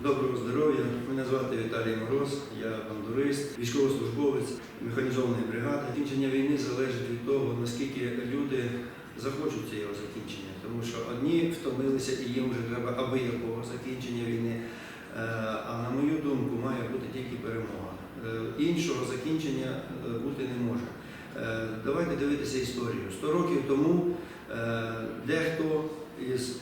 Доброго здоров'я. Мене звати Віталій Мороз, я бандурист, військовослужбовець механізованої бригади. Закінчення війни залежить від того, наскільки люди захочуть цього закінчення. Тому що одні втомилися і їм вже треба аби якого закінчення війни. Е, А на мою думку, має бути тільки перемога. Е, Іншого закінчення е, бути не може. Давайте дивитися історію. Сто років тому дехто із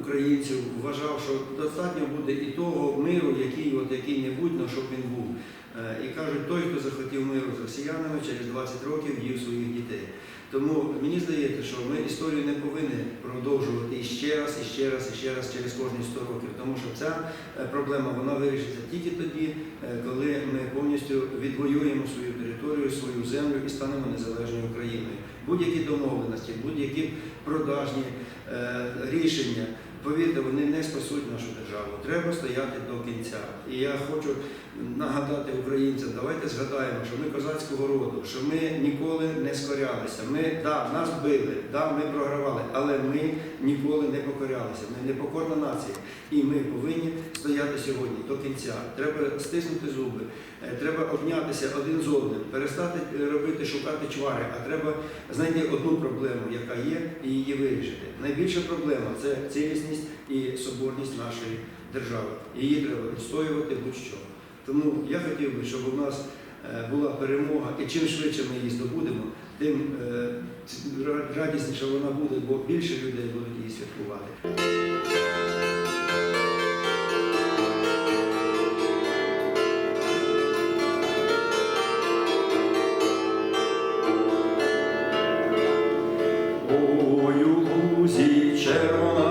українців вважав, що достатньо буде і того миру, який який-небудь, ну, щоб він був. Е, І кажуть, той, хто захотів миру з росіянами, через 20 років їв своїх дітей. Тому мені здається, що ми історію не повинні продовжувати іще раз, і ще раз, і ще раз через кожні 100 років, тому що ця е, проблема вона вирішиться тільки тоді, е, коли ми повністю відвоюємо свою територію, свою землю і станемо незалежною Україною. Будь-які домовленості, будь-які продажні рішення, повірте, вони не спасуть нашу державу. Треба стояти до кінця. І я хочу нагадати українцям, давайте згадаємо, що ми козацького роду, що ми ніколи не скорялися. Ми да, нас били, да, ми програвали, але ми ніколи не покорялися. Ми непокорна нація. І ми повинні стояти сьогодні до кінця. Треба стиснути зуби, е, треба обнятися один з одним, перестати е, робити, шукати чвари, а треба знайти одну проблему, яка є, і її вирішити. Найбільша проблема це цілісність і соборність нашої держави. Її треба відстоювати будь-що. Тому я хотів би, щоб у нас е, була перемога, і чим швидше ми її здобудемо, тим е, радісніше вона буде, бо більше людей будуть її святкувати. Ой, у лузі червоно